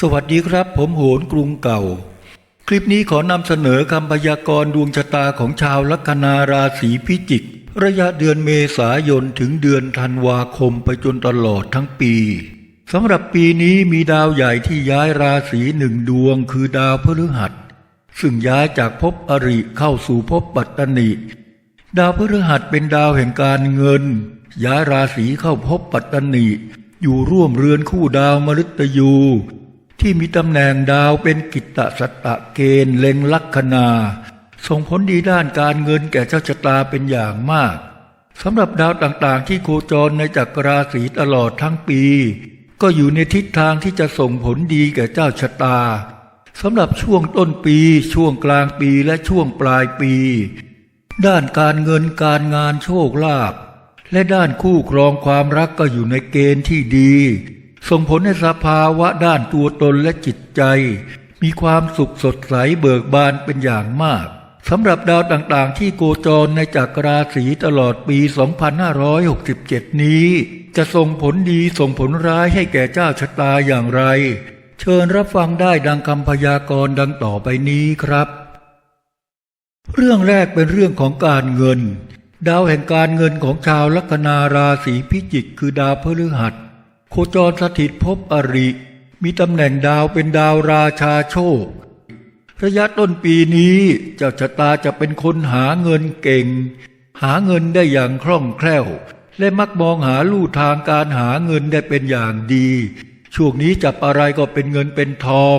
สวัสดีครับ ผมโหนกรุงเก่า คลิปนี้ขอนำเสนอคำพยากรณ์ดวงชะตาของชาวลัคนาราศีพิจิก ระยะเดือนเมษายนถึงเดือนธันวาคมไปจนตลอดทั้งปีสำหรับปีนี้มีดาวใหญ่ที่ย้ายราศีหนึ่งดวงคือดาวพฤหัส ซึ่งย้ายจากภพอริเข้าสู่ภพปัตตนิดาวพฤหัสเป็นดาวแห่งการเงิน ย้ายราศีเข้าภพปัตตนิอยู่ร่วมเรือนคู่ดาวมฤตยู ที่มีตำแหน่งดาวเป็นกิตตสัตตะเกณฑ์เล็งลัคนา ส่งผลดีด้านการเงินแก่เจ้าชะตาเป็นอย่างมากสำหรับดาวต่างๆ ที่โคจรในจักรราศีตลอดทั้งปี ก็อยู่ในทิศทางที่จะส่งผลดีแก่เจ้าชะตาสำหรับช่วงต้นปี ช่วงกลางปีและช่วงปลายปี ด้านการเงินการงานโชคลาภและด้านคู่ครองความรักก็อยู่ในเกณฑ์ที่ดี ส่งผลให้สภาวะด้านตัวตนและจิตใจ มีความสุขสดใสเบิกบานเป็นอย่างมากสำหรับดาวต่างๆ ที่โกจรในจักรราศีตลอดปี 2567 นี้ จะส่งผลดีส่งผลร้ายให้แก่เจ้าชะตาอย่างไร เชิญรับฟังได้ดังคำพยากรณ์ดังต่อไปนี้ครับ เรื่องแรกเป็นเรื่องของการเงิน ดาวแห่งการเงินของชาวลัคนาราศีพิจิกคือดาวพฤหัส โคจรสถิตภพอริ มีตำแหน่งดาวเป็นดาวราชาโชค ระยะต้นปีนี้เจ้าชะตาจะเป็นคนหาเงินเก่ง หาเงินได้อย่างคล่องแคล่ว และมักมองหาลู่ทางการหาเงินได้เป็นอย่างดี ช่วงนี้จับอะไรก็เป็นเงินเป็นทอง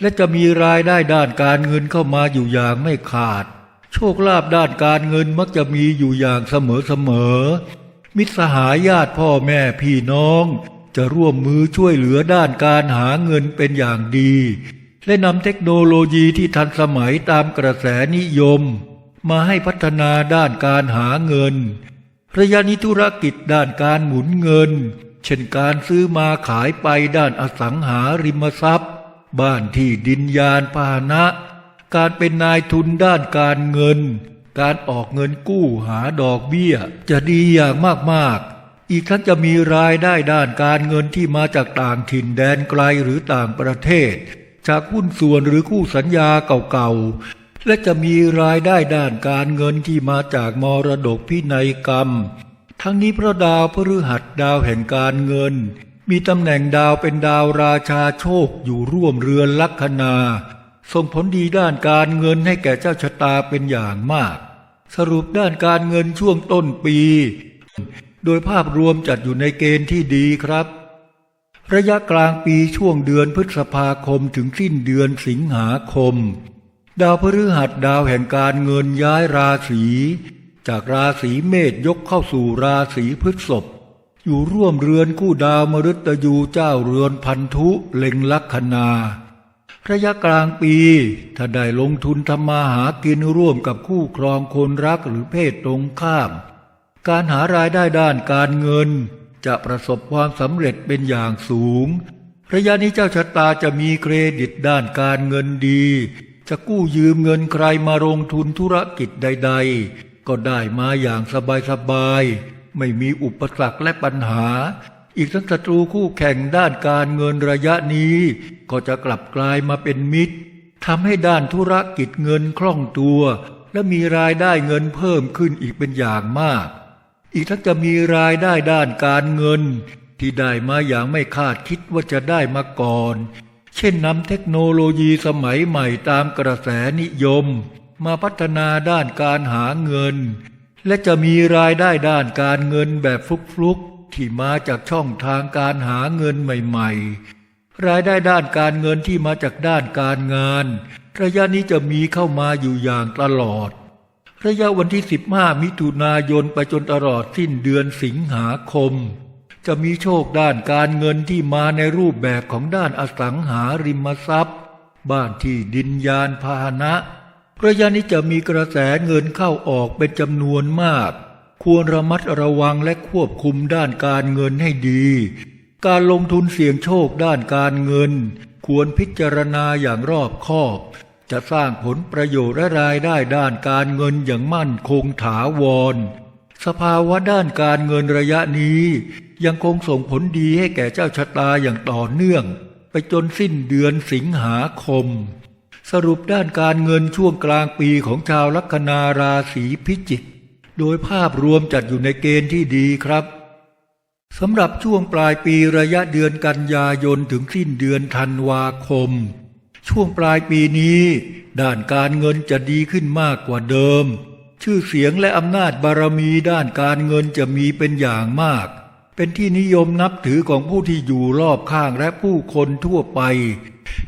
และจะมีรายได้ด้านการเงินเข้ามาอยู่อย่างไม่ขาด โชคลาภด้านการเงินมักจะมีอยู่อย่างเสมอเสมอมิตรสหายญาติพ่อแม่พี่น้อง จะร่วมมือช่วยเหลือด้านการหาเงินเป็นอย่างดี และนำเทคโนโลยีที่ทันสมัยตามกระแสนิยม มาให้พัฒนาด้านการหาเงิน ระยะนี้ธุรกิจด้านการหมุนเงิน เช่นการซื้อมาขายไปด้านอสังหาริมทรัพย์ บ้านที่ดินยานพาหนะ การเป็นนายทุนด้านการเงิน การออกเงินกู้หาดอกเบี้ยจะดีอย่างมากๆ อีกทั้งจะมีรายได้ด้านการเงินที่มาจากต่างถิ่นแดนไกลหรือต่างประเทศ จากหุ้นส่วนหรือคู่สัญญาเก่าๆ และจะมีรายได้ด้านการเงินที่มาจากมรดกพินัยกรรม ทั้งนี้พระดาวพฤหัสดาวแห่งการเงิน มีตำแหน่งดาวเป็นดาวราชาโชคอยู่ร่วมเรือนลัคนาส่งผลดีด้านการเงินให้แก่เจ้าชะตาเป็นอย่างมาก สรุปด้านการเงินช่วงต้นปี โดยภาพรวมจัดอยู่ในเกณฑ์ที่ดีครับ ระยะกลางปีช่วงเดือนพฤษภาคมถึงสิ้นเดือนสิงหาคม ดาวพฤหัสดาวแห่งการเงินย้ายราศี จากราศีเมษยกเข้าสู่ราศีพฤษภอยู่ร่วมเรือนคู่ดาวมฤตยูเจ้าเรือนพันธุเล็งลัคนาระยะกลางปีถ้าได้ลงทุนทำมาหากินร่วมกับคู่ครองคนรักหรือเพศตรงข้าม การหารายได้ด้านการเงิน จะประสบความสำเร็จเป็นอย่างสูง ระยะนี้เจ้าชะตาจะมีเครดิตด้านการเงินดี จะกู้ยืมเงินใครมาลงทุนธุรกิจใด ๆ ก็ได้มาอย่างสบายๆ ไม่มีอุปสรรคและปัญหา อีกทั้งศัตรูคู่แข่งด้านการเงินระยะนี้ ก็จะกลับกลายมาเป็นมิตรทำให้ด้านธุรกิจเงินคล่องตัว และมีรายได้เงินเพิ่มขึ้นอีกเป็นอย่างมาก อีกทั้งจะมีรายได้ด้านการเงิน ที่ได้มาอย่างไม่คาดคิดว่าจะได้มาก่อน เช่นนำเทคโนโลยีสมัยใหม่ตามกระแสนิยม มาพัฒนาด้านการหาเงิน และจะมีรายได้ด้านการเงินแบบฟลุกๆที่มาจากช่องทางการหาเงินใหม่ ๆ รายได้ด้านการเงินที่มาจากด้านการงาน ระยะนี้จะมีเข้ามาอยู่อย่างตลอด ระยะวันที่ 15 มิถุนายนไปจนตลอดสิ้นเดือนสิงหาคม จะมีโชคด้านการเงินที่มาในรูปแบบของด้านอสังหาริมทรัพย์ บ้านที่ดินยานพาหนะระยะนี้จะมีกระแสเงินเข้าออกเป็นจำนวนมาก ควรระมัดระวังและควบคุมด้านการเงินให้ดี การลงทุนเสี่ยงโชคด้านการเงิน ควรพิจารณาอย่างรอบคอบ จะสร้างผลประโยชน์และรายได้ด้านการเงินอย่างมั่นคงถาวร สภาวะด้านการเงินระยะนี้ ยังคงส่งผลดีให้แก่เจ้าชะตาอย่างต่อเนื่อง ไปจนสิ้นเดือนสิงหาคม สรุปด้านการเงินช่วงกลางปีของชาวลัคนาราศีพิจิก โดยภาพรวมจัดอยู่ในเกณฑ์ที่ดีครับสำหรับช่วงปลายปีระยะเดือนกันยายนถึงสิ้นเดือนธันวาคม ช่วงปลายปีนี้ ด้านการเงินจะดีขึ้นมากกว่าเดิม ชื่อเสียงและอำนาจบารมีด้านการเงินจะมีเป็นอย่างมาก เป็นที่นิยมนับถือของผู้ที่อยู่รอบข้างและผู้คนทั่วไป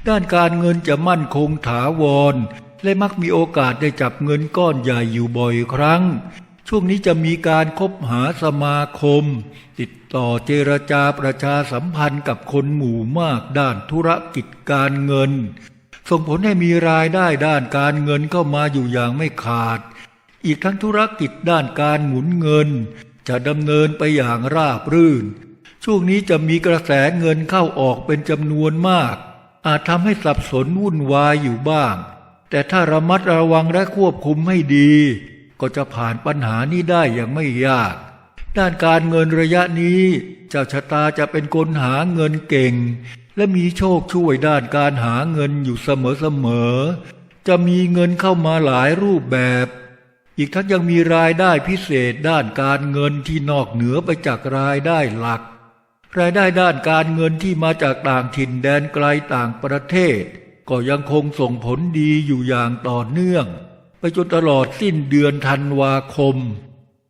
ด้านการเงินจะมั่นคงถาวร และมักมีโอกาสได้จับเงินก้อนใหญ่อยู่บ่อยครั้ง ช่วงนี้จะมีการคบหาสมาคม ติดต่อเจรจาประชาสัมพันธ์กับคนหมู่มากด้านธุรกิจการเงิน ส่งผลให้มีรายได้ด้านการเงินเข้ามาอยู่อย่างไม่ขาด อีกทั้งธุรกิจด้านการหมุนเงิน จะดำเนินไปอย่างราบรื่น ช่วงนี้จะมีกระแสเงินเข้าออกเป็นจำนวนมาก อาจทำให้สับสนวุ่นวายอยู่บ้าง แต่ถ้าระมัดระวังและควบคุมให้ดี ก็จะผ่านปัญหานี้ได้อย่างไม่ยาก ด้านการเงินระยะนี้ เจ้าชะตาจะเป็นคนหาเงินเก่ง และมีโชคช่วยด้านการหาเงินอยู่เสมอๆจะมีเงินเข้ามาหลายรูปแบบ อีกทั้งยังมีรายได้พิเศษด้านการเงินที่นอกเหนือไปจากรายได้หลัก รายได้ด้านการเงินที่มาจากต่างถิ่นแดนไกลต่างประเทศ ก็ยังคงส่งผลดีอยู่อย่างต่อเนื่อง ไปจนตลอดสิ้นเดือนธันวาคม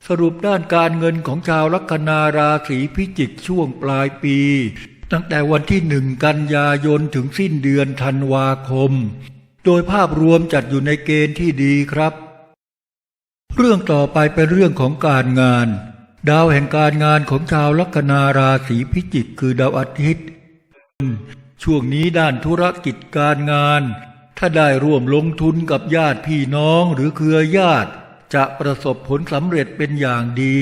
สรุปด้านการเงินของชาวลัคนาราศีพิจิกช่วงปลายปี ตั้งแต่วันที่หนึ่งกันยายนถึงสิ้นเดือนธันวาคม โดยภาพรวมจัดอยู่ในเกณฑ์ที่ดีครับ เรื่องต่อไปเป็นเรื่องของการงาน ดาวแห่งการงานของชาวลัคนาราศีพิจิกคือดาวอาทิตย์ ช่วงนี้ด้านธุรกิจการงาน ถ้าได้ร่วมลงทุนกับญาติพี่น้องหรือเครือญาติ จะประสบผลสำเร็จเป็นอย่างดี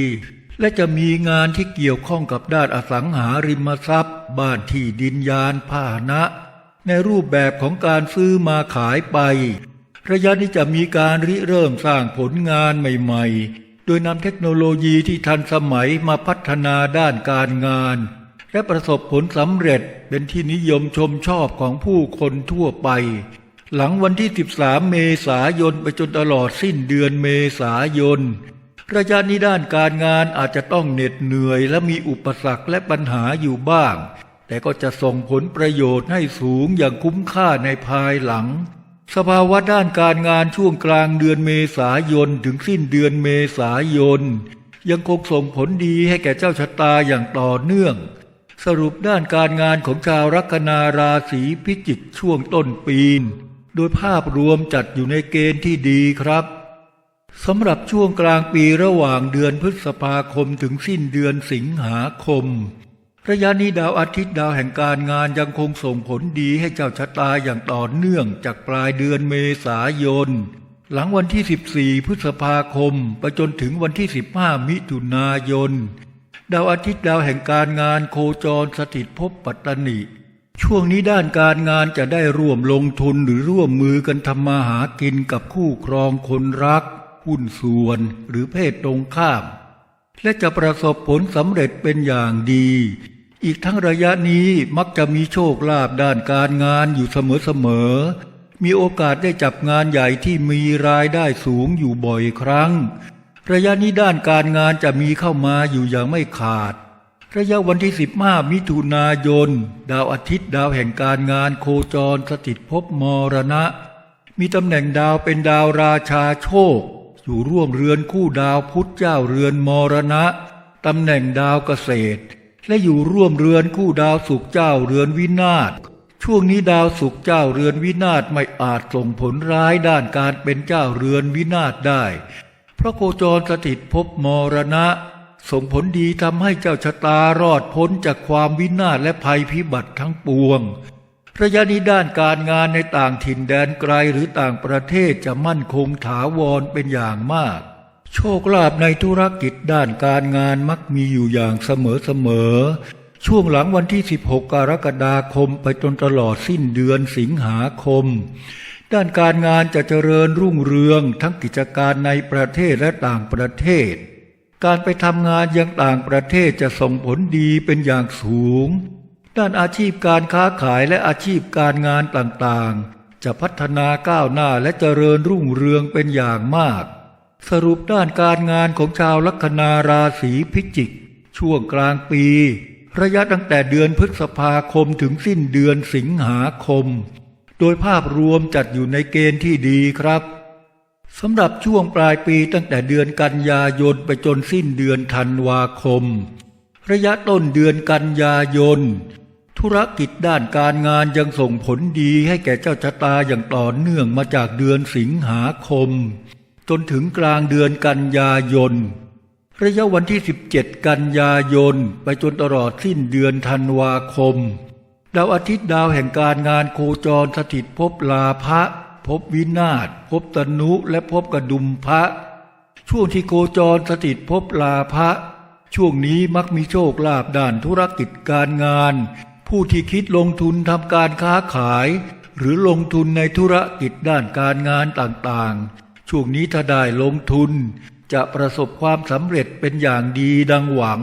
และจะมีงานที่เกี่ยวข้องกับด้านอสังหาริมทรัพย์ บ้านที่ดินยานพาหนะ ในรูปแบบของการซื้อมาขายไประยะนี้จะมีการริเริ่มสร้างผลงานใหม่ๆ โดยนำเทคโนโลยีที่ทันสมัยมาพัฒนาด้านการงาน และประสบผลสำเร็จเป็นที่นิยมชมชอบของผู้คนทั่วไป หลังวันที่ 13 เมษายนไปจนตลอดสิ้นเดือนเมษายน ระยะนี้ด้านการงานอาจจะต้องเหน็ดเหนื่อยและมีอุปสรรคและปัญหาอยู่บ้าง แต่ก็จะส่งผลประโยชน์ให้สูงอย่างคุ้มค่าในภายหลัง สภาวะด้านการงานช่วงกลางเดือนเมษายนถึงสิ้นเดือนเมษายน ยังคงส่งผลดีให้แก่เจ้าชะตาอย่างต่อเนื่องสรุปด้านการงานของชาวลัคนาราศีพิจิกช่วงต้นปี โดยภาพรวมจัดอยู่ในเกณฑ์ที่ดีครับสำหรับช่วงกลางปีระหว่างเดือนพฤษภาคมถึงสิ้นเดือนสิงหาคม ระยะนี้ดาวอาทิตย์ดาวแห่งการงานยังคงส่งผลดีให้เจ้าชะตาอย่างต่อเนื่องจากปลายเดือนเมษายน หลังวันที่ 14 พฤษภาคมไปจนถึงวันที่ 15 มิถุนายน ดาวอาทิตย์ดาวแห่งการงานโคจรสถิตภพปัตตนิ ช่วงนี้ด้านการงานจะได้ร่วมลงทุนหรือร่วมมือกันทำมาหากินกับคู่ครองคนรักหุ้นส่วนหรือเพศตรงข้าม และจะประสบผลสำเร็จเป็นอย่างดี อีกทั้งระยะนี้มักจะมีโชคลาภด้านการงานอยู่เสมอๆมีโอกาสได้จับงานใหญ่ที่มีรายได้สูงอยู่บ่อยครั้ง ระยะนี้ด้านการงานจะมีเข้ามาอยู่อย่างไม่ขาด ระยะวันที่ 15 มิถุนายน ดาวอาทิตย์ดาวแห่งการงานโคจรสถิตภพมรณะ มีตำแหน่งดาวเป็นดาวราชาโชค อยู่ร่วมเรือนคู่ดาวพุธเจ้าเรือนมรณะตำแหน่งดาวเกษตร และอยู่ร่วมเรือนคู่ดาวสุขเจ้าเรือนวินาศช่วงนี้ดาวสุขเจ้าเรือนวินาศไม่อาจส่งผลร้ายด้านการเป็นเจ้าเรือนวินาศได้ เพราะโคจรสถิตภพมรณะ ส่งผลดีทำให้เจ้าชะตารอดพ้นจากความวินาศและภัยพิบัติทั้งปวง ระยะนี้ด้านการงานในต่างถิ่นแดนไกลหรือต่างประเทศจะมั่นคงถาวรเป็นอย่างมาก โชคลาภในธุรกิจด้านการงานมักมีอยู่อย่างเสมอๆ ช่วงหลังวันที่ 16 กรกฎาคมไปจนตลอดสิ้นเดือนสิงหาคมด้านการงานจะเจริญรุ่งเรืองทั้งกิจการในประเทศและต่างประเทศ การไปทำงานยังต่างประเทศจะส่งผลดีเป็นอย่างสูง ด้านอาชีพการค้าขายและอาชีพการงานต่างๆ จะพัฒนาก้าวหน้าและเจริญรุ่งเรืองเป็นอย่างมาก สรุปด้านการงานของชาวลัคนาราศีพิจิก ช่วงกลางปี ระยะตั้งแต่เดือนพฤษภาคมถึงสิ้นเดือนสิงหาคม โดยภาพรวมจัดอยู่ในเกณฑ์ที่ดีครับ สำหรับช่วงปลายปีตั้งแต่เดือนกันยายนไปจนสิ้นเดือนธันวาคม ระยะต้นเดือนกันยายน ธุรกิจด้านการงานยังส่งผลดีให้แก่เจ้าชะตาอย่างต่อเนื่องมาจากเดือนสิงหาคม จนถึงกลางเดือนกันยายน ระยะวันที่ 17 กันยายน ไปจนตลอดสิ้นเดือนธันวาคม ดาวอาทิตย์ดาวแห่งการงานโคจรสถิตภพลาภะ ภพวินาศภพตนุและภพกระดุมพระ ช่วงที่โคจรสถิตภพลาภะช่วงนี้มักมีโชคลาภด้านธุรกิจการงาน ผู้ที่คิดลงทุนทำการค้าขาย หรือลงทุนในธุรกิจด้านการงานต่างๆ ช่วงนี้ถ้าได้ลงทุน จะประสบความสำเร็จเป็นอย่างดีดังหวัง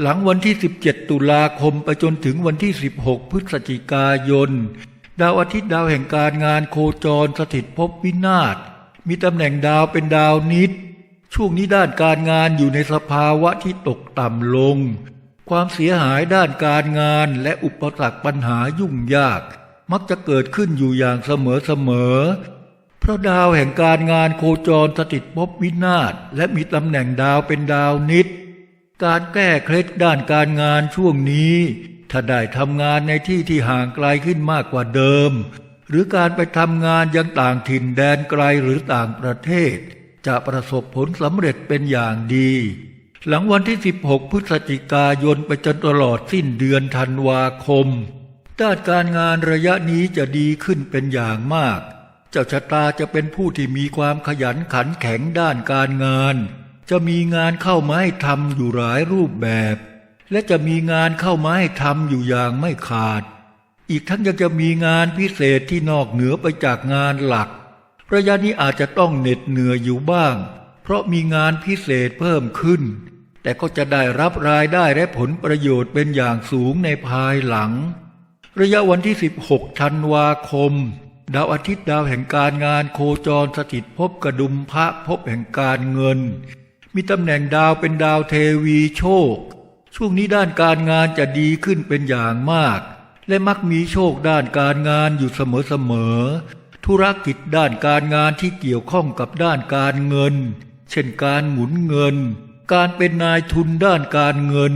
หลังวันที่ 17 ตุลาคมไปจนถึงวันที่ 16 พฤศจิกายน ดาวอาทิตย์ดาวแห่งการงานโคจรสถิตภพวินาศมีตำแหน่งดาวเป็นดาวนิด ช่วงนี้ด้านการงานอยู่ในสภาวะที่ตกต่ำลง ความเสียหายด้านการงานและอุปสรรคปัญหายุ่งยาก มักจะเกิดขึ้นอยู่อย่างเสมอเสมอเพราะดาวแห่งการงานโคจรสถิตภพวินาศและมีตำแหน่งดาวเป็นดาวนิด การแก้เคล็ดด้านการงานช่วงนี้ ถ้าได้ทำงานในที่ที่ห่างไกลขึ้นมากกว่าเดิม หรือการไปทำงานยังต่างถิ่นแดนไกลหรือต่างประเทศ จะประสบผลสำเร็จเป็นอย่างดี หลังวันที่ 16 พฤศจิกายนไปจนตลอดสิ้นเดือนธันวาคมด้านการงานระยะนี้จะดีขึ้นเป็นอย่างมาก เจ้าชะตาจะเป็นผู้ที่มีความขยันขันแข็งด้านการงาน จะมีงานเข้ามาให้ทำอยู่หลายรูปแบบ และจะมีงานเข้ามาให้ทำอยู่อย่างไม่ขาด อีกทั้งยังจะมีงานพิเศษที่นอกเหนือไปจากงานหลัก ระยะนี้อาจจะต้องเหน็ดเหนื่อยอยู่บ้าง เพราะมีงานพิเศษเพิ่มขึ้น แต่ก็จะได้รับรายได้และผลประโยชน์เป็นอย่างสูงในภายหลัง ระยะวันที่ 16 ธันวาคม ดาวอาทิตย์ดาวแห่งการงานโคจรสถิตภพกระดุมพระภพแห่งการเงิน มีตำแหน่งดาวเป็นดาวเทวีโชค ช่วงนี้ด้านการงานจะดีขึ้นเป็นอย่างมาก และมักมีโชคด้านการงานอยู่เสมอๆธุรกิจด้านการงานที่เกี่ยวข้องกับด้านการเงิน เช่นการหมุนเงิน การเป็นนายทุนด้านการเงิน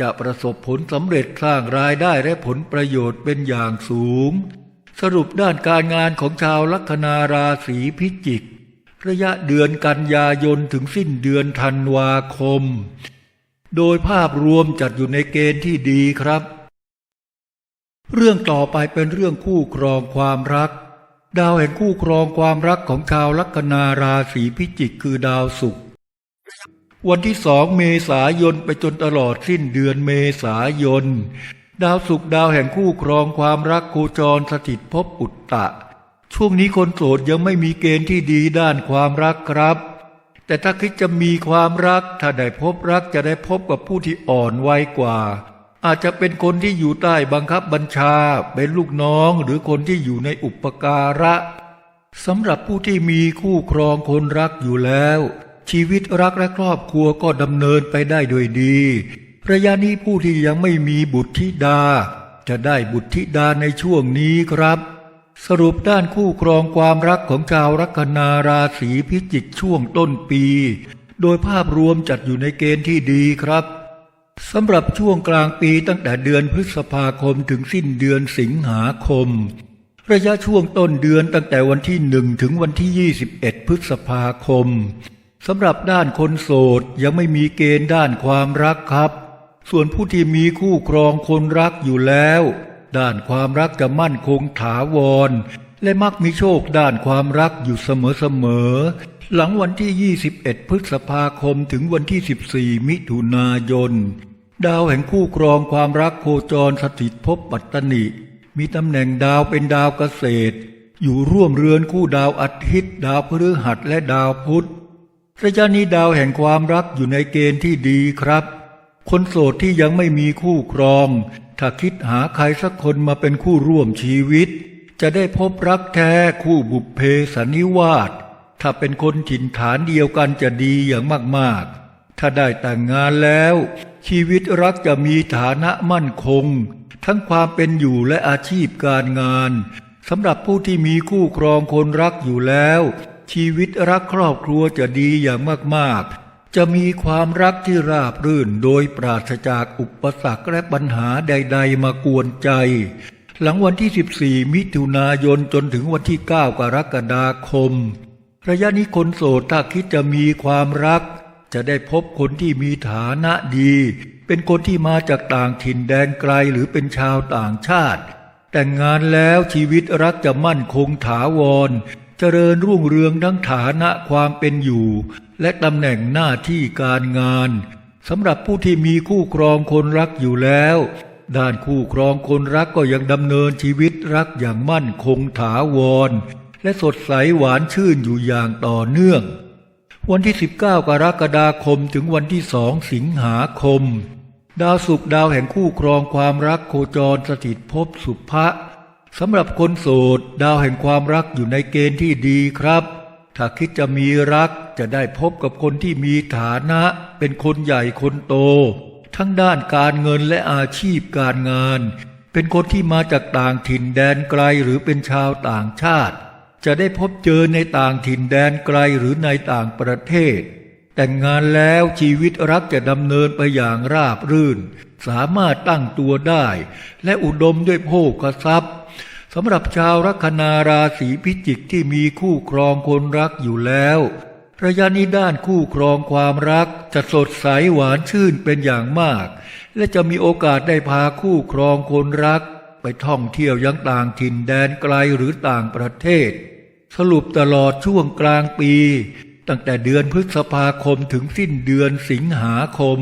จะประสบผลสำเร็จสร้างรายได้และผลประโยชน์เป็นอย่างสูง สรุปด้านการงานของชาวลัคนาราศีพิจิก ระยะเดือนกันยายนถึงสิ้นเดือนธันวาคม โดยภาพรวมจัดอยู่ในเกณฑ์ที่ดีครับ เรื่องต่อไปเป็นเรื่องคู่ครองความรัก ดาวแห่งคู่ครองความรักของชาวลัคนาราศีพิจิกคือดาวศุกร์วันที่สองเมษายนไปจนตลอดสิ้นเดือนเมษายน ดาวศุกร์ดาวแห่งคู่ครองความรักโคจรสถิตภพอุตตะ ช่วงนี้คนโสดยังไม่มีเกณฑ์ที่ดีด้านความรักครับ แต่ถ้าคิดจะมีความรัก ถ้าได้พบรักจะได้พบกับผู้ที่อ่อนวัยกว่า อาจจะเป็นคนที่อยู่ใต้บังคับบัญชา เป็นลูกน้องหรือคนที่อยู่ในอุปการะสำหรับผู้ที่มีคู่ครองคนรักอยู่แล้ว ชีวิตรักและครอบครัวก็ดำเนินไปได้โดยดีระยะนี้ผู้ที่ยังไม่มีบุตรธิดา จะได้บุตรธิดาในช่วงนี้ครับ สรุปด้านคู่ครองความรักของชาวลัคนาราศีพิจิกช่วงต้นปี โดยภาพรวมจัดอยู่ในเกณฑ์ที่ดีครับสำหรับช่วงกลางปีตั้งแต่เดือนพฤษภาคมถึงสิ้นเดือนสิงหาคม ระยะช่วงต้นเดือนตั้งแต่วันที่หนึ่งถึงวันที่ 21 พฤษภาคมสำหรับด้านคนโสดยังไม่มีเกณฑ์ด้านความรักครับ ส่วนผู้ที่มีคู่ครองคนรักอยู่แล้ว ด้านความรักจะมั่นคงถาวร และมักมีโชคด้านความรักอยู่เสมอๆหลังวันที่ 21 พฤษภาคมถึงวันที่ 14 มิถุนายน ดาวแห่งคู่ครองความรักโคจรสถิตภพปัตตนิ มีตำแหน่งดาวเป็นดาวเกษตร อยู่ร่วมเรือนคู่ดาวอาทิตย์ ดาวพฤหัสและดาวพุธระยะนี้ดาวแห่งความรักอยู่ในเกณฑ์ที่ดีครับ คนโสดที่ยังไม่มีคู่ครอง ถ้าคิดหาใครสักคนมาเป็นคู่ร่วมชีวิต จะได้พบรักแท้คู่บุพเพสันนิวาสถ้าเป็นคนถิ่นฐานเดียวกันจะดีอย่างมากๆ ถ้าได้แต่งงานแล้ว ชีวิตรักจะมีฐานะมั่นคง ทั้งความเป็นอยู่และอาชีพการงานสำหรับผู้ที่มีคู่ครองคนรักอยู่แล้ว ชีวิตรักครอบครัวจะดีอย่างมากๆ จะมีความรักที่ราบรื่นโดยปราศจากอุปสรรคและปัญหาใด ๆ มากวนใจ หลังวันที่ 14 มิถุนายนจนถึงวันที่ 9 กรกฎาคม ระยะนี้คนโสดถ้าคิดจะมีความรัก จะได้พบคนที่มีฐานะดี เป็นคนที่มาจากต่างถิ่นแดนไกลหรือเป็นชาวต่างชาติ แต่งงานแล้วชีวิตรักจะมั่นคงถาวร เจริญรุ่งเรืองทั้งฐานะความเป็นอยู่ และตำแหน่งหน้าที่การงานสำหรับผู้ที่มีคู่ครองคนรักอยู่แล้ว ด้านคู่ครองคนรักก็ยังดำเนินชีวิตรักอย่างมั่นคงถาวร และสดใสหวานชื่นอยู่อย่างต่อเนื่อง วันที่ 19 กรกฎาคมถึงวันที่สองสิงหาคม ดาวศุกร์ดาวแห่งคู่ครองความรักโคจรสถิตภพสุภะ สำหรับคนโสดดาวแห่งความรักอยู่ในเกณฑ์ที่ดีครับ ถ้าคิดจะมีรักจะได้พบกับคนที่มีฐานะ เป็นคนใหญ่คนโต ทั้งด้านการเงินและอาชีพการงาน เป็นคนที่มาจากต่างถิ่นแดนไกลหรือเป็นชาวต่างชาติ จะได้พบเจอในต่างถิ่นแดนไกลหรือในต่างประเทศ แต่งงานแล้วชีวิตรักจะดำเนินไปอย่างราบรื่น สามารถตั้งตัวได้ และอุดมด้วยโภคทรัพย์ สำหรับชาวลัคนาราศีพิจิกที่มีคู่ครองคนรักอยู่แล้ว ระยะนี้ด้านคู่ครองความรักจะสดใสหวานชื่นเป็นอย่างมาก และจะมีโอกาสได้พาคู่ครองคนรัก ไปท่องเที่ยวยังต่างถิ่นแดนไกลหรือต่างประเทศ สรุปตลอดช่วงกลางปี ตั้งแต่เดือนพฤษภาคมถึงสิ้นเดือนสิงหาคม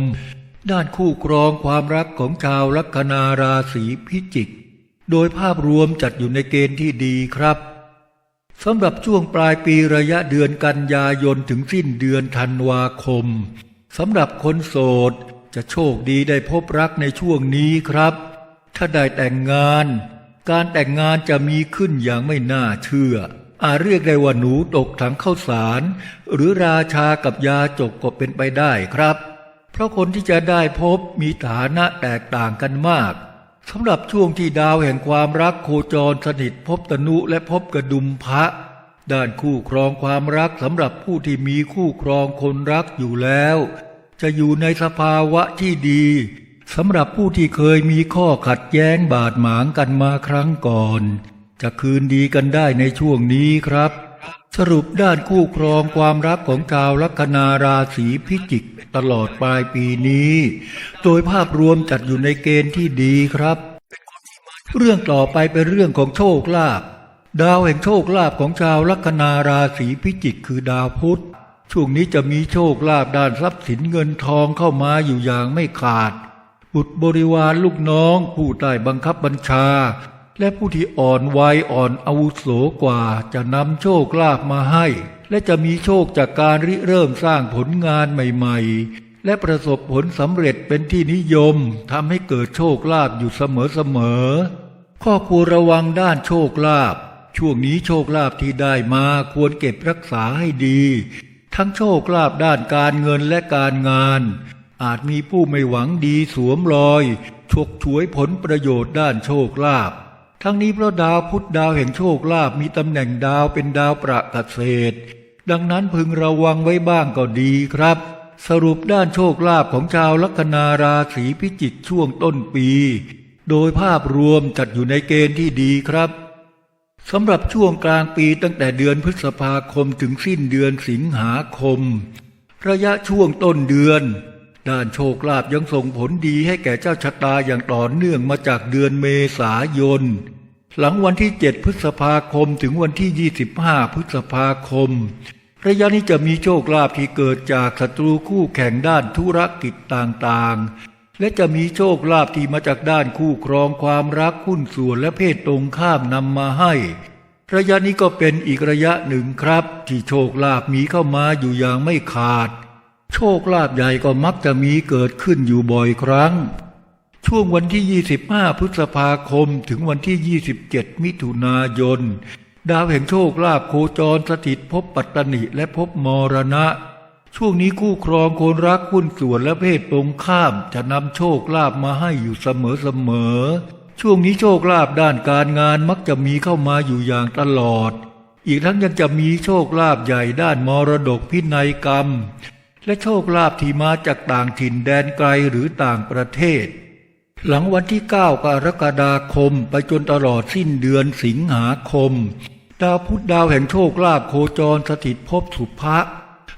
ด้านคู่ครองความรักของชาวลัคนาราศีพิจิก โดยภาพรวมจัดอยู่ในเกณฑ์ที่ดีครับสำหรับช่วงปลายปีระยะเดือนกันยายนถึงสิ้นเดือนธันวาคมสำหรับคนโสดจะโชคดีได้พบรักในช่วงนี้ครับ ถ้าได้แต่งงาน การแต่งงานจะมีขึ้นอย่างไม่น่าเชื่อ อาจเรียกได้ว่าหนูตกถังข้าวสาร หรือราชากับยาจกก็เป็นไปได้ครับ เพราะคนที่จะได้พบมีฐานะแตกต่างกันมาก สำหรับช่วงที่ดาวแห่งความรักโคจรสนิทพบตนุและพบกระดุมพระ ด้านคู่ครองความรักสำหรับผู้ที่มีคู่ครองคนรักอยู่แล้ว จะอยู่ในสภาวะที่ดีสำหรับผู้ที่เคยมีข้อขัดแย้งบาดหมางกันมาครั้งก่อน จะคืนดีกันได้ในช่วงนี้ครับ สรุปด้านคู่ครองความรักของชาวลัคนาราศีพิจิกตลอดปลายปีนี้ โดยภาพรวมจัดอยู่ในเกณฑ์ที่ดีครับ เรื่องต่อไปเป็นเรื่องของโชคลาภดาวแห่งโชคลาภของชาวลัคนาราศีพิจิกคือดาวพุธช่วงนี้จะมีโชคลาภด้านทรัพย์สินเงินทองเข้ามาอยู่อย่างไม่ขาดบุตรบริวารลูกน้อง ผู้ใต้บังคับบัญชา และผู้ที่อ่อนวัยอ่อนอาวุโสกว่าจะนำโชคลาภมาให้ และจะมีโชคจากการริเริ่มสร้างผลงานใหม่ๆ และประสบผลสำเร็จเป็นที่นิยมทำให้เกิดโชคลาภอยู่เสมอๆข้อควรระวังด้านโชคลาภช่วงนี้โชคลาภที่ได้มาควรเก็บรักษาให้ดี ทั้งโชคลาภด้านการเงินและการงาน อาจมีผู้ไม่หวังดีสวมรอยฉกฉวยผลประโยชน์ด้านโชคลาภ ทั้งนี้เพราะดาวพุธดาวแห่งโชคลาภมีตำแหน่งดาวเป็นดาวประเกษตร ดังนั้นพึงระวังไว้บ้างก็ดีครับ สรุปด้านโชคลาภของชาวลัคนาราศีพิจิกช่วงต้นปี โดยภาพรวมจัดอยู่ในเกณฑ์ที่ดีครับสำหรับช่วงกลางปีตั้งแต่เดือนพฤษภาคมถึงสิ้นเดือนสิงหาคม ระยะช่วงต้นเดือน ด้านโชคลาภยังส่งผลดีให้แก่เจ้าชะตาอย่างต่อเนื่องมาจากเดือนเมษายน หลังวันที่ 7 พฤษภาคมถึงวันที่ 25 พฤษภาคม ระยะนี้จะมีโชคลาภที่เกิดจากศัตรูคู่แข่งด้านธุรกิจต่างๆ และจะมีโชคลาภที่มาจากด้านคู่ครองความรักหุ้นส่วนและเพศตรงข้ามนำมาให้ ระยะนี้ก็เป็นอีกระยะหนึ่งครับ ที่โชคลาภมีเข้ามาอยู่อย่างไม่ขาด โชคลาภใหญ่ก็มักจะมีเกิดขึ้นอยู่บ่อยครั้ง ช่วงวันที่ 25 พฤษภาคมถึงวันที่ 27 มิถุนายน ดาวแห่งโชคลาภโคจรสถิตภพปัตตนิและภพมรณะ ช่วงนี้คู่ครองคนรักหุ้นส่วนและเพศตรงข้ามจะนำโชคลาภมาให้อยู่เสมอๆช่วงนี้โชคลาภด้านการงานมักจะมีเข้ามาอยู่อย่างตลอด อีกทั้งยังจะมีโชคลาภใหญ่ด้านมรดกพินัยกรรม และโชคลาภที่มาจากต่างถิ่นแดนไกลหรือต่างประเทศ หลังวันที่ 9 กรกฎาคมไปจนตลอดสิ้นเดือนสิงหาคม ดาวพุธดาวแห่งโชคลาภโคจรสถิตภพสุภะ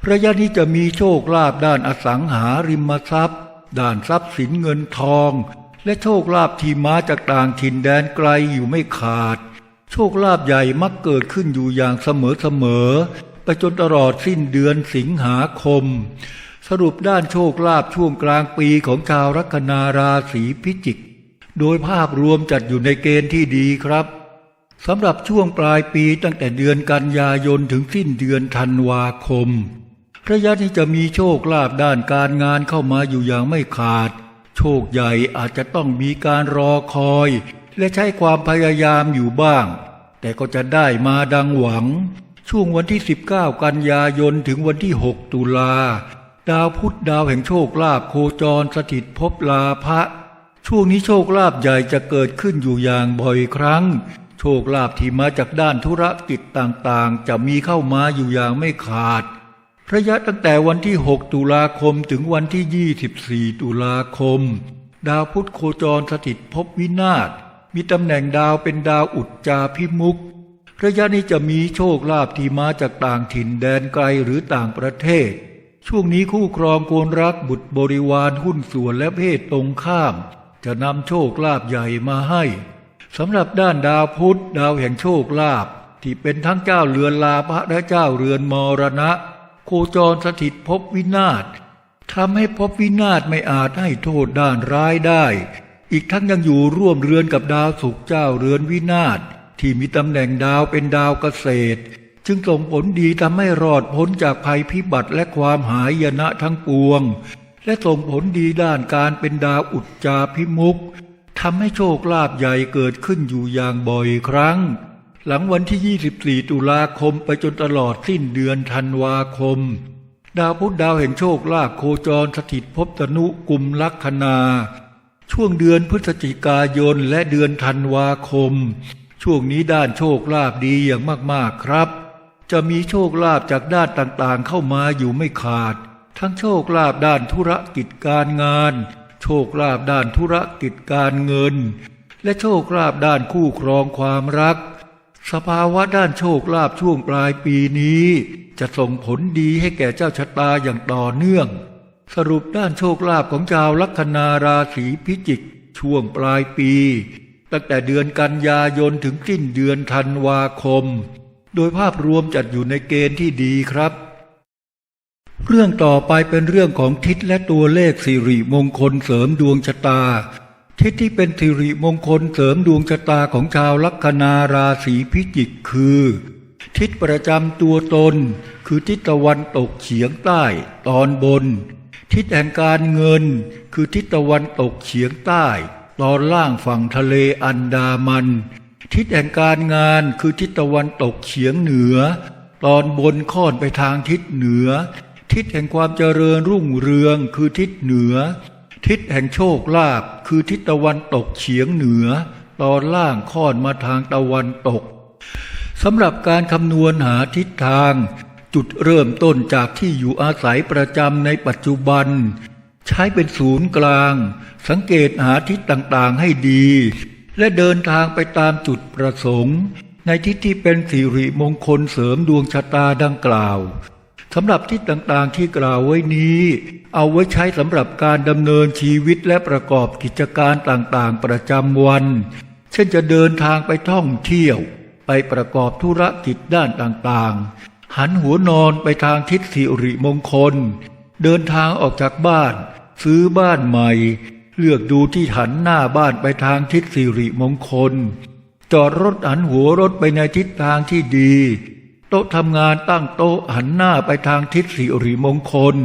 ระยะนี้จะมีโชคลาภด้านอสังหาริมทรัพย์ ด้านทรัพย์สินเงินทอง และโชคลาภที่มาจากต่างถิ่นแดนไกลอยู่ไม่ขาด โชคลาภใหญ่มักเกิดขึ้นอยู่อย่างเสมอๆ ไปจนตลอดสิ้นเดือนสิงหาคม สรุปด้านโชคลาภช่วงกลางปีของชาวลัคนาราศีพิจิก โดยภาพรวมจัดอยู่ในเกณฑ์ที่ดีครับสำหรับช่วงปลายปีตั้งแต่เดือนกันยายนถึงสิ้นเดือนธันวาคมระยะนี้จะมีโชคลาภด้านการงานเข้ามาอยู่อย่างไม่ขาด โชคใหญ่อาจจะต้องมีการรอคอย และใช้ความพยายามอยู่บ้าง แต่ก็จะได้มาดังหวัง ช่วงวันที่ 19 กันยายนถึงวันที่ 6 ตุลา ดาวพุธดาวแห่งโชคลาภโคจรสถิตภพลาภะช่วงนี้โชคลาภใหญ่จะเกิดขึ้นอยู่อย่างบ่อยครั้ง โชคลาภที่มาจากด้านธุรกิจต่างๆ จะมีเข้ามาอยู่อย่างไม่ขาด ระยะตั้งแต่วันที่ 6 ตุลาคมถึงวันที่ 24 ตุลาคม ดาวพุธโคจรสถิตภพวินาศมีตำแหน่งดาวเป็นดาวอุจจาพิมุก ระยะนี้จะมีโชคลาภที่มาจากต่างถิ่นแดนไกลหรือต่างประเทศ ช่วงนี้คู่ครองโกนรักบุตรบริวารหุ้นส่วนและเพศตรงข้าม จะนำโชคลาภใหญ่มาให้สำหรับด้านดาวพุธดาวแห่งโชคลาภที่เป็นทั้งเจ้าเรือนลาภะและเจ้าเรือนมรณะ โคจรสถิตภพวินาศทำให้ภพวินาศไม่อาจให้โทษด้านร้ายได้ อีกทั้งยังอยู่ร่วมเรือนกับดาวศุกร์เจ้าเรือนวินาศ ที่มีตำแหน่งดาวเป็นดาวเกษตร จึงส่งผลดีทำให้รอดพ้นจากภัยพิบัติและความหายนะทั้งปวง และส่งผลดีด้านการเป็นดาวอุจจาพิมุกทำให้โชคลาภใหญ่เกิดขึ้นอยู่อย่างบ่อยครั้ง หลังวันที่ 24 ตุลาคมไปจนตลอดสิ้นเดือนธันวาคม ดาวพุธดาวแห่งโชคลาภโคจรสถิตภพตนุกุมลัคนา ช่วงเดือนพฤศจิกายนและเดือนธันวาคม ช่วงนี้ด้านโชคลาภดีอย่างมากๆครับ จะมีโชคลาภจากด้านต่างๆเข้ามาอยู่ไม่ขาด ทั้งโชคลาภด้านธุรกิจการงาน โชคลาภด้านธุรกิจการเงิน และโชคลาภด้านคู่ครองความรัก สภาวะด้านโชคลาภช่วงปลายปีนี้ จะส่งผลดีให้แก่เจ้าชะตาอย่างต่อเนื่อง สรุปด้านโชคลาภของชาวลัคนาราศีพิจิก ช่วงปลายปี ตั้งแต่เดือนกันยายนถึงสิ้นเดือนธันวาคม โดยภาพรวมจัดอยู่ในเกณฑ์ที่ดีครับ เรื่องต่อไปเป็นเรื่องของทิศและตัวเลขสิริมงคลเสริมดวงชะตา ทิศที่เป็นสิริมงคลเสริมดวงชะตาของชาวลัคนาราศีพิจิกคือ ทิศประจำตัวตน คือทิศตะวันตกเฉียงใต้ ตอนบน ทิศแห่งการเงิน คือทิศตะวันตกเฉียงใต้ ตอนล่างฝั่งทะเลอันดามัน ทิศแห่งการงานคือทิศตะวันตกเฉียงเหนือ ตอนบนค่อนไปทางทิศเหนือ ทิศแห่งความเจริญรุ่งเรืองคือทิศเหนือ ทิศแห่งโชคลาภคือทิศตะวันตกเฉียงเหนือ ตอนล่างค่อนมาทางตะวันตกสำหรับการคำนวณหาทิศทาง จุดเริ่มต้นจากที่อยู่อาศัยประจำในปัจจุบัน ใช้เป็นศูนย์กลาง สังเกตหาทิศต่างๆให้ดี และเดินทางไปตามจุดประสงค์ ในทิศที่เป็นสิริมงคลเสริมดวงชะตาดังกล่าวสำหรับทิศต่างๆที่กล่าวไว้นี้ เอาไว้ใช้สำหรับการดำเนินชีวิตและประกอบกิจการต่างๆ ประจำวัน เช่นจะเดินทางไปท่องเที่ยว ไปประกอบธุรกิจด้านต่างๆ หันหัวนอนไปทางทิศสิริมงคล เดินทางออกจากบ้าน ซื้อบ้านใหม่ เลือกดูที่หันหน้าบ้านไปทางทิศสิริมงคล จอดรถหันหัวรถไปในทิศทางที่ดี โต๊ะทำงานตั้งโต๊ะหันหน้าไปทางทิศสิริมงคล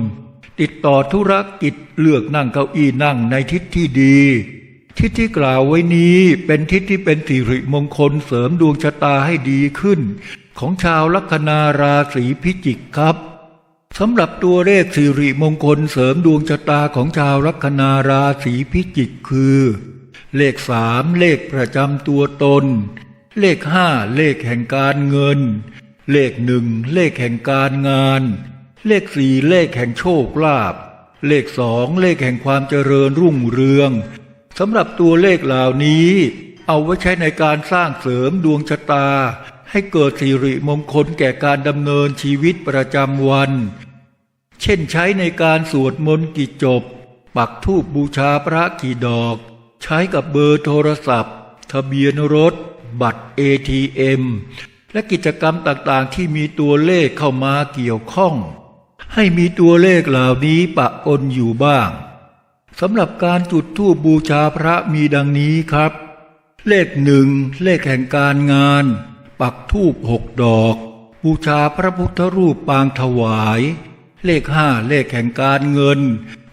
ติดต่อธุรกิจเลือกนั่งเก้าอี้นั่งในทิศที่ดี ทิศที่กล่าวไว้นี้เป็นทิศที่เป็นสิริมงคลเสริมดวงชะตาให้ดีขึ้น ของชาวลัคนาราศีพิจิกครับ สำหรับตัวเลขสิริมงคลเสริมดวงชะตาของชาวลัคนาราศีพิจิกคือ เลขสามเลขประจำตัวตน เลขห้าเลขแห่งการเงิน เลขหนึ่งเลขแห่งการงาน เลขสี่เลขแห่งโชคลาภเลขสองเลขแห่งความเจริญรุ่งเรืองสำหรับตัวเลขเหล่านี้ เอาไว้ใช้ในการสร้างเสริมดวงชะตา ให้เกิดสิริมงคลแก่การดำเนินชีวิตประจำวัน เช่นใช้ในการสวดมนต์กิจจบ ปักธูปบูชาพระกี่ดอก ใช้กับเบอร์โทรศัพท์ ทะเบียนรถ บัตร ATM และกิจกรรมต่างๆที่มีตัวเลขเข้ามาเกี่ยวข้อง ให้มีตัวเลขเหล่านี้ปะปนอยู่บ้างสำหรับการจุดธูปบูชาพระมีดังนี้ครับ เลขหนึ่งเลขแห่งการงาน ปักธูปหกดอก บูชาพระพุทธรูปปางถวาย เลขห้าเลขแห่งการเงิน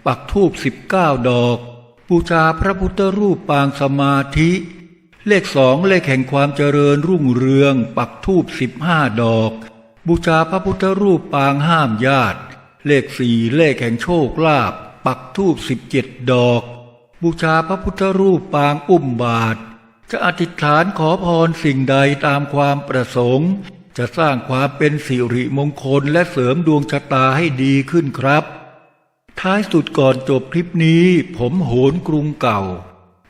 ปักธูปสิบเก้าดอกบูชาพระพุทธรูปปางสมาธิ เลขสองเลขแห่งความเจริญรุ่งเรือง ปักธูปสิบห้าดอกบูชาพระพุทธรูปปางห้ามญาติ เลขสี่เลขแห่งโชคลาภปักธูปสิบเจ็ดดอกบูชาพระพุทธรูปปางอุ้มบาท จะอธิษฐานขอพรสิ่งใดตามความประสงค์ จะสร้างความเป็นสิริมงคลและเสริมดวงชะตาให้ดีขึ้นครับ ท้ายสุดก่อนจบคลิปนี้ ผมโหนกรุงเก่า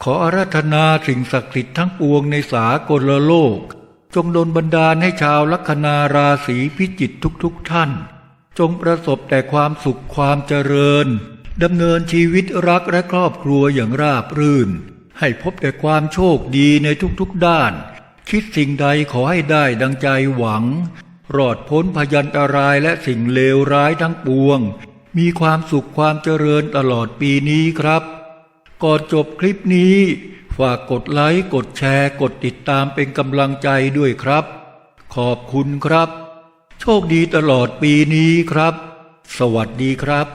ขออาราธนาสิ่งศักดิ์สิทธิ์ทั้งปวงในสากลโลก จงดลบันดาลให้ชาวลัคนาราศีพิจิตทุกๆทท่าน จงประสบแต่ความสุขความเจริญดำเนินชีวิตรักและครอบครัวอย่างราบรื่น ให้พบแต่ความโชคดีในทุกๆด้าน คิดสิ่งใดขอให้ได้ดังใจหวัง รอดพ้นพยันตรายและสิ่งเลวร้ายทั้งปวง มีความสุขความเจริญตลอดปีนี้ครับ ก่อนจบคลิปนี้ ฝากกดไลค์กดแชร์กดติดตามเป็นกำลังใจด้วยครับ ขอบคุณครับ โชคดีตลอดปีนี้ครับ สวัสดีครับ